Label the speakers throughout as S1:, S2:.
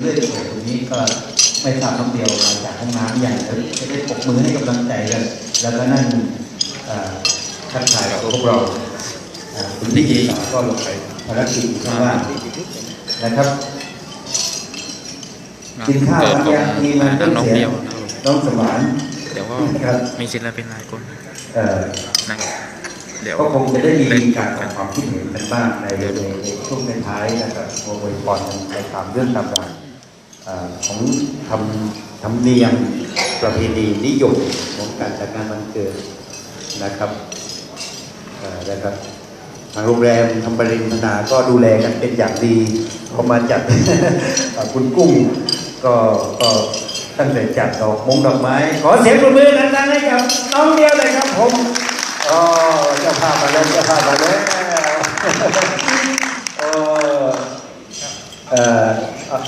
S1: เรื่องของตรงนี้ก็ไม่ทราบน้องเดียวมาจากห้องน้ำอย่างจะได้ปรบมือให้กำลังใจกัน แล้วก็นั่งเอ่อทักทายกับพวกเราเอ่อคุณพี่สาวก็ลงไปภารกิจข้างล่างนะครับกินข้าวกันยังมีมันต้น
S2: น้อง
S1: เสี
S2: เดี
S1: ย
S2: ยว
S1: งน้องสมาน
S2: เดี๋ยวก็
S1: ครับ
S2: มีศิลปินหลายคน
S1: เอ่อ
S2: นะครับเดี๋ยว
S1: ก็คงจะได้มี
S2: เล่น
S1: การ
S2: กั
S1: แสด
S2: น
S1: งความคิดเห็นกันบ้างในในในช่วงท้ายๆนะครับโอวยพรกันไปตามเรื่องตามราวเอ่อ ของทำทำเนียมประเพณีนิยมของการจัดงานวันเกิดนะครับนะครับทางโรงแรมทำบริณนาก็ดูแลกันเป็นอย่างดีเขามาจัดคุณกุ้งก็ก็ตั้งแต่จัดดอกมงดอกไม้ ขอเสียงปรบมือดังๆให้กับน้องเดียวเลยครับผมอ๋อเจ้าภาพมาแล้วเจ้าภาพมาแล้วโอ้เอออะ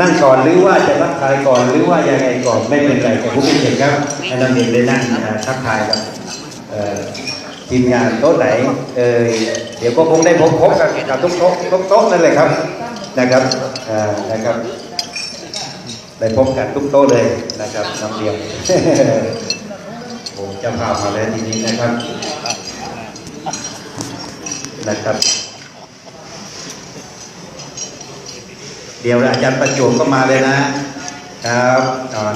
S1: นั่งก่อนหรือว่าจะทักทายก่อนหรือว่ายังไงก่อนไม่เป็นไรแต่ผู้พิเศษครับให้นักเรียนได้นั่งทักทายกับทีมงานโต๊ะไหนเอ่ยเดี๋ยวก็คงได้พบพบกันกับทุกโต๊ะทุกโต๊ะนั่นแหละครับนะครับนะครับ ได้พบกันทุกโต๊ะเลยนะครับน้ำเดียวผมจะพามาแล้วทีนี้นะครับนะครับ เดี๋ยวอาจารย์ประจวบก็มาเลยนะครับ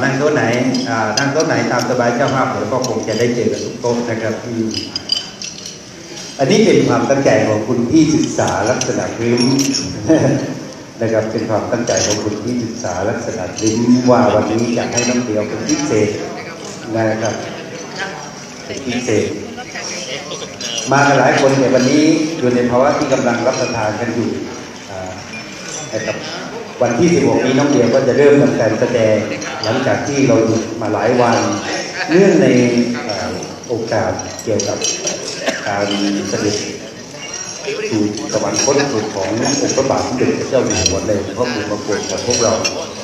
S1: นั่งโต๊ะไหนนั่งโต๊ะไหนตามสบายเจ้าภาพเดี๋ยวก็คงจะได้เจอกันทุกโต๊ะนะครับอันนี้เป็นความตั้งใจของคุณพี่ศึกษาลักษณะริมนะครับเป็นความตั้งใจของคุณพี่ศึกษาลักษณะริมว่าวันนี้จะให้น้องเดียวเป็นพิเศษนะครับเป็นพิเศษ มากันหลายคนแต่วันนี้อยู่ในภาวะที่กำลังรับประทานกันอยู่นะครับ วันที่ 16 นี้น้องเดียวก็จะเริ่มทำการแสดงหลังจากที่เราหยุดมาหลายวันเนื่องในโอกาสเกี่ยวกับการเสด็จสู่สวรรคตสู่ขององค์พระบาทสมเด็จพระเจ้าอยู่หัวเลยพระปู่มาโปรดของพวกเรา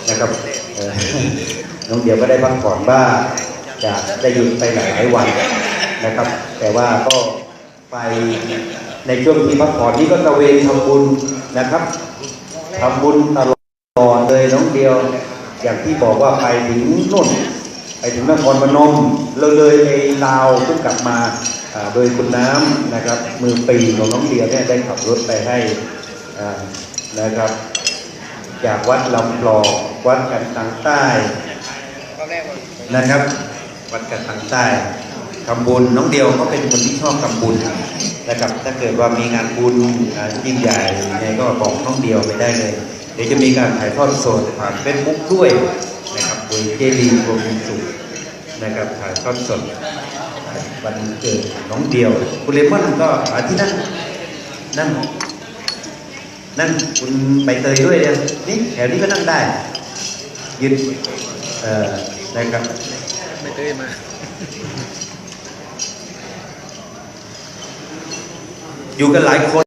S1: นะครับน้องเดียวก็ได้พักผ่อนบ้างจะได้หยุดไปหลายวันนะครับ แต่ว่าก็ไปในช่วงที่พักผ่อนนี้ก็ตระเวนทำบุญนะครับทำบุญตลอด เลยน้องเดียว อย่างที่บอกว่าไปถึงนู่น ไปถึงนครพนมเลยเลยไปลาวเพิ่งกลับมาโดยคุณน้ำนะครับ มือปีของน้องเดียวเนี่ยได้ขับรถไปให้นะครับ จากวัดลำปลอกวัดกันทางใต้นะครับ วัดกันทางใต้ทำบุญน้องเดียวก็เป็นคนที่ชอบทำบุญนะครับ ถ้าเกิดว่ามีงานบุญยิ่งใหญ่ยังไงก็บอกน้องเดียวไปได้เลย ดี๋ยวจะมีการถ่ายทอดสดผ่านเฟซบุ๊กด้วยนะครับโดยเจลีรวมสุขนะครับถ่ายทอดสดวันเกิดของน้องเดียว คุณเลมอนก็หาที่นั่งนั่งนั่นคุณใบเตยด้วยเนี่ยนี่แถวนี้ก็นั่งได้ยืนเอ่อนะครับ
S2: ไม่ตื้อมา
S1: อยู่กันหลายคน